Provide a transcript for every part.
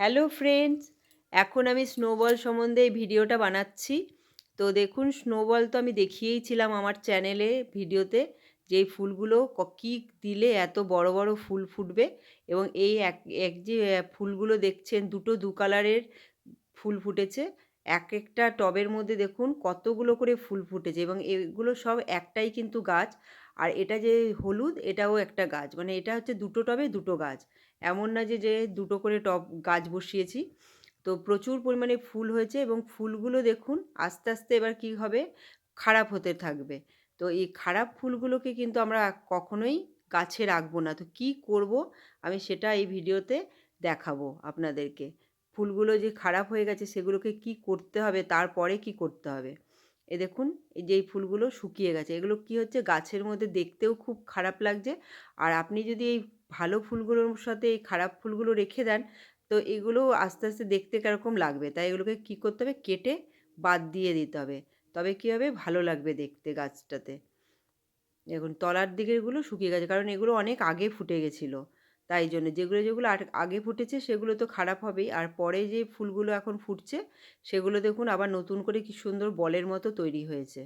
Hello friends, এখন আমি snowball সম্বন্ধে এই ভিডিওটা বানাচ্ছি। তো দেখুন, স্নোবল তো আমি দেখিয়েইছিলাম আমার চ্যানেলে ভিডিওতে যে ফুলগুলো ক- দিলে এত বড় বড় ফুল ফুটবে এবং এই এক এক যে ফুলগুলো দেখছেন, দুটো দু কালারের ফুল ফুটেছে। এক একটা টবের মধ্যে দেখুন কতগুলো করে ফুল ফুটেছে এবং এগুলো সব একটাই কিন্তু গাছ। আর এটা যে হলুদ, এটাও একটা গাছ। মানে এটা হচ্ছে দুটো টবে দুটো গাছ। এমন না যে যে দুটো করে টব গাছ বসিয়েছি। তো প্রচুর পরিমাণে ফুল হয়েছে এবং ফুলগুলো দেখুন, আস্তে আস্তে এবার কি হবে? খারাপ হতে থাকবে। তো এই খারাপ ফুলগুলোকে কিন্তু আমরা কখনোই গাছে রাখব না। তো কি করব? আমি সেটা এই ভিডিওতে দেখাবো আপনাদেরকে। ফুলগুলো যে খারাপ হয়ে গেছে, সেগুলোকে কি করতে হবে? তারপরে কি করতে হবে? এ দেখুন, এই যে এই ফুলগুলো শুকিয়ে গেছে। এগুলো কি হচ্ছে? গাছের মধ্যে দেখতেও খুব খারাপ লাগছে। আর আপনি যদি এই ভালো ফুলগুলোর সাথে এই খারাপ ফুলগুলো রেখে দেন, তো এগুলো আস্তে আস্তে দেখতে কীরকম লাগবে? তাই এগুলোকে কী করতে হবে? কেটে বাদ দিয়ে দিতে হবে। তবে কী হবে? ভালো লাগবে দেখতে গাছটাতে। দেখুন, তলার দিকেরগুলো শুকিয়ে গেছে। কারণ এগুলো অনেক আগে ফুটে গেছিল। তাই জন্য যেগুলো যেগুলো আগে ফুটেছে সেগুলো তো খারাপ হবেই। আর পরে যে ফুলগুলো এখন ফুটছে সেগুলো দেখুন আবার নতুন করে কি সুন্দর বলের মতো তৈরি হয়েছে।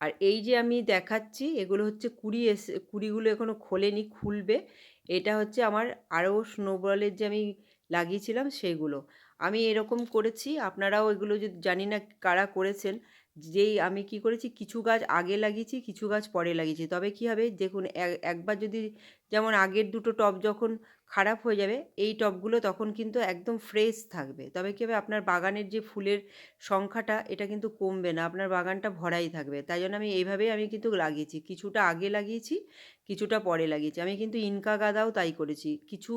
আর এই যে আমি দেখাচ্ছি এগুলো হচ্ছে কুড়ি এসে, কুড়িগুলো এখনও খোলেনি, খুলবে। এটা হচ্ছে আমার আরও স্নোবলের যে আমি লাগিয়েছিলাম সেগুলো। আমি এরকম করেছি, আপনারাও এগুলো যদি জানি না কারা করেছেন যেই আমি কি করেছি, কিছু গাছ আগে লাগিয়েছি, কিছু গাছ পরে লাগিয়েছি। তবে কি হবে, দেখুন এক- একবার যদি, যেমন আগের দুটো টব যখন খারাপ হয়ে যাবে, এই টবগুলো তখন কিন্তু একদম ফ্রেশ থাকবে। তবে কী হবে? আপনার বাগানের যে ফুলের সংখ্যাটা, এটা কিন্তু কমবে না, আপনার বাগানটা ভরাই থাকবে। তাই জন্য আমি এইভাবেই আমি কিন্তু লাগিয়েছি। কিছুটা আগে লাগিয়েছি, কিছুটা পরে লাগিয়েছি। আমি কিন্তু ইনকা গাদাও তাই করেছি। কিছু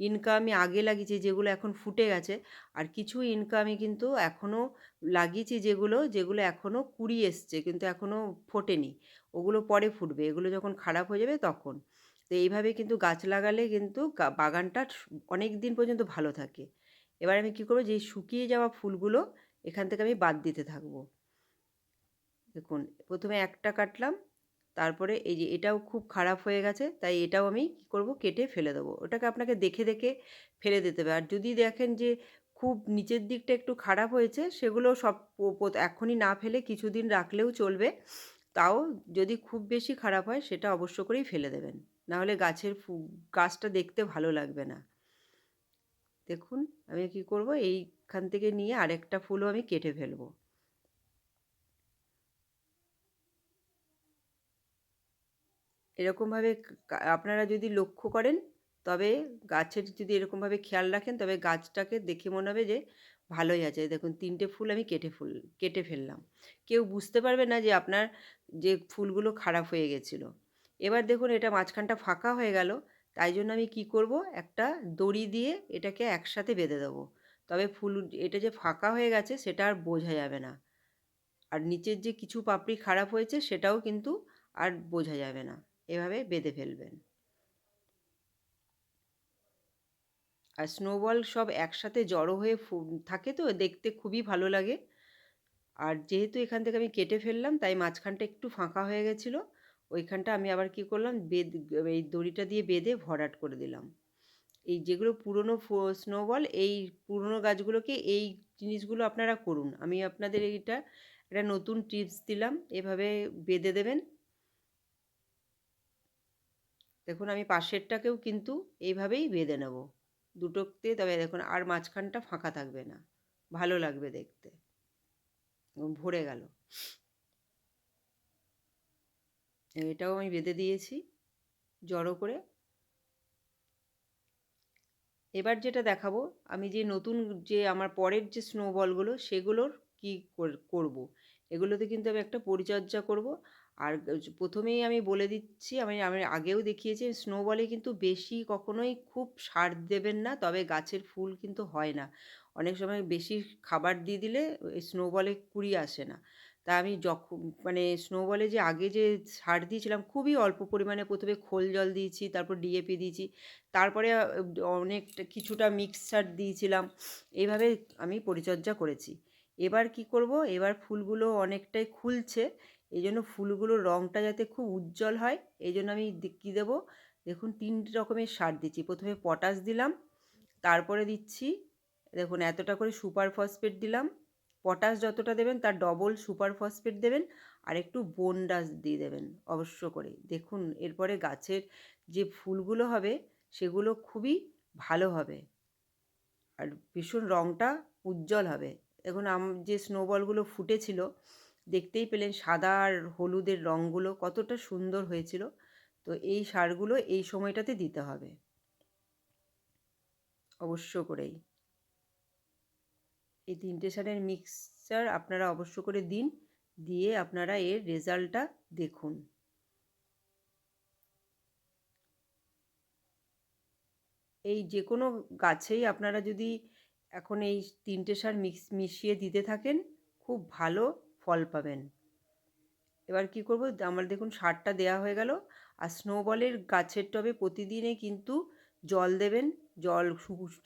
ইনকা আমি আগে লাগিয়েছি, যেগুলো এখন ফুটে গেছে, আর কিছু ইনকা আমি কিন্তু এখনও লাগিয়েছি যেগুলো যেগুলো এখনও কুড়ি এসছে, কিন্তু এখনও ফোটেনি। ওগুলো পরে ফুটবে, এগুলো যখন খারাপ হয়ে যাবে তখন। তো এইভাবে কিন্তু গাছ লাগালে কিন্তু বাগানটা অনেক দিন পর্যন্ত ভালো থাকে। এবার আমি কী করব? যে শুকিয়ে যাওয়া ফুলগুলো এখান থেকে আমি বাদ দিতে থাকব। দেখুন, প্রথমে একটা কাটলাম, তারপরে এই যে এটাও খুব খারাপ হয়ে গেছে, তাই এটাও আমি কী করব? কেটে ফেলে দেবো। ওটাকে আপনাকে দেখে দেখে ফেলে দিতে হবে। আর যদি দেখেন যে খুব নিচের দিকটা একটু খারাপ হয়েছে, সেগুলো সব এখনই না ফেলে কিছুদিন রাখলেও চলবে। তাও যদি খুব বেশি খারাপ হয়, সেটা অবশ্য করেই ফেলে দেবেন। নাহলে গাছের ফু- গাছটা দেখতে ভালো লাগবে না। দেখুন, আমি কি করব? এইখান থেকে নিয়ে আরেকটা ফুলও আমি কেটে ফেলব। এরকমভাবে আপনারা যদি লক্ষ্য করেন, তবে গাছের যদি এরকমভাবে খেয়াল রাখেন, তবে গাছটাকে দেখে মনে হবে যে ভালোই আছে। দেখুন, তিনটে ফুল আমি কেটে ফুল, কেটে ফেললাম। কেউ বুঝতে পারবে না যে আপনার যে ফুলগুলো খারাপ হয়ে গেছিল। এবার দেখুন এটা মাঝখানটা ফাঁকা হয়ে গেল। তাই জন্য আমি কি করব? একটা দড়ি দিয়ে এটাকে একসাথে বেঁধে দেবো। তবে ফুল এটা যে ফাঁকা হয়ে গেছে সেটা আর বোঝা যাবে না। আর নিচের যে কিছু পাপড়ি খারাপ হয়েছে সেটাও কিন্তু আর বোঝা যাবে না। এভাবে বেঁধে ফেলবেন। আর স্নোবল সব একসাথে জড়ো হয়ে থাকে তো? দেখতে খুবই ভালো লাগে। আর যেহেতু এখান থেকে আমি কেটে ফেললাম, তাই মাঝখানটা একটু ফাঁকা হয়ে গেছিল। ওইখানটা আমি আবার কি করলাম বেদ এই দড়িটা দিয়ে বেঁধে ভরাট করে দিলাম। এই যেগুলো পুরনো স্নোবল এই পুরনো গাছগুলোকে এই জিনিসগুলো আপনারা করুন। আমি আপনাদের এইটা একটা নতুন টিপস দিলাম, এভাবে বেঁধে দেবেন। দেখুন, আমি পাশেরটাকেও কিন্তু এইভাবেই বেঁধে নেব। দুটোতে, তবে দেখুন, আর মাঝখানটা ফাঁকা থাকবে না। ভালো লাগবে দেখতে। ভরে গেল। এটাও আমি বেঁধে দিয়েছি, জড়ো করে। এবার যেটা দেখাবো, আমি যে নতুন যে আমার পরের যে স্নোবলগুলো সেগুলোর কী করব। এগুলোতে কিন্তু আমি একটা পরিচর্যা করব। আর প্রথমেই আমি বলে দিচ্ছি, আমি আমি আগেও দেখিয়েছি স্নোবলে কিন্তু বেশি কখনোই খুব সার দেবেন না, তবে গাছের ফুল কিন্তু হয় না। অনেক সময় বেশি খাবার দিয়ে দিলে স্নোবলে কুড়ি আসে না। তা আমি যখন মানে স্নোবলে যে আগে যে সার দিয়েছিলাম, খুবই অল্প পরিমাণে প্রথমে খোল জল দিয়েছি, তারপর ডিএপি দিয়েছি, তারপরে অনেকটা কিছুটা মিক্সচার দিয়েছিলাম এইভাবে আমি পরিচর্যা করেছি। এবার কি করব? এবার ফুলগুলো অনেকটাই খুলছে এই জন্য ফুলগুলোর রঙটা যাতে খুব উজ্জ্বল হয় এই জন্য আমি কী দেবো? দেখুন, তিন রকমের সার দিচ্ছি। প্রথমে পটাশ দিলাম, তারপরে দিচ্ছি, দেখুন, এতটা করে সুপার ফসফেট দিলাম পটাশ যতটা দেবেন, তার ডবল সুপার ফসফেট দেবেন আর একটু বনডাস দিয়ে দেবেন অবশ্য করে। দেখুন, এরপরে গাছের যে ফুলগুলো হবে, সেগুলো খুবই ভালো হবে। আর ভীষণ রঙটা উজ্জ্বল হবে। এখন আম, যে স্নোবলগুলো ফুটেছিল, দেখতেই পেলেন সাদা আর হলুদের রঙগুলো কতটা সুন্দর হয়েছিল। তো এই সারগুলো এই সময়টাতে দিতে হবে। অবশ্য করেই। এই তিনটে সারের মিক্সচার আপনারা অবশ্য করে দিন, দিয়ে আপনারা এর রেজাল্টটা দেখুন। এই যে কোনো গাছেই আপনারা যদি এখন এই তিনটে সার মিক্স মিশিয়ে দিতে থাকেন, খুব ভালো ফল পাবেন। এবার কি করব? আমার দেখুন সারটা দেয়া হয়ে গেল। আর স্নোবলের গাছের টবে প্রতিদিনে কিন্তু জল দেবেন। জল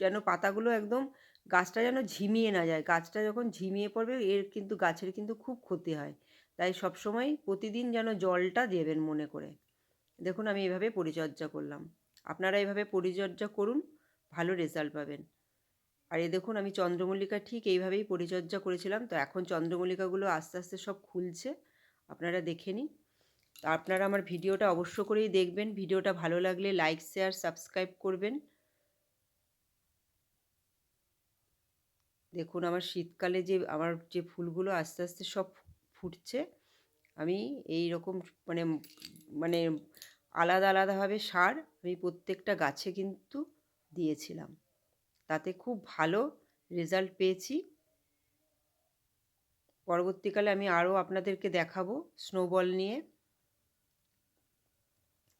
যেন পাতাগুলো একদম গাছটা যেন ঝিমিয়ে না যায়। গাছটা যখন ঝিমিয়ে পড়বে, এর কিন্তু গাছের কিন্তু খুব ক্ষতি হয়। তাই সবসময় প্রতিদিন যেন জলটা দেবেন মনে করে। দেখুন, আমি এভাবে পরিচর্যা করলাম। আপনারা এভাবে পরিচর্যা করুন, ভালো রেজাল্ট পাবেন। আর এ দেখুন, আমি চন্দ্রমল্লিকা ঠিক এইভাবেই পরিচর্যা করেছিলাম। তো এখন চন্দ্রমল্লিকাগুলো আস্তে আস্তে সব খুলছে। আপনারা দেখে নিন। তো আপনারা আমার ভিডিওটা অবশ্য করেই দেখবেন। ভিডিওটা ভালো লাগলে লাইক, শেয়ার, সাবস্ক্রাইব করবেন। দেখুন, আমার শীতকালে যে, আমার যে ফুলগুলো আস্তে আস্তে সব ফুটছে, আমি এই রকম মানে মানে আলাদা, আলাদাভাবে সার আমি প্রত্যেকটা গাছে কিন্তু দিয়েছিলাম। তাতে খুব ভালো রেজাল্ট পেয়েছি। পরবর্তীকালে আমি আরও আপনাদেরকে দেখাবো স্নোবল নিয়ে।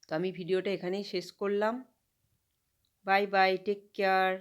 তো আমি ভিডিওটা এখানেই শেষ করলাম। Bye bye, take care.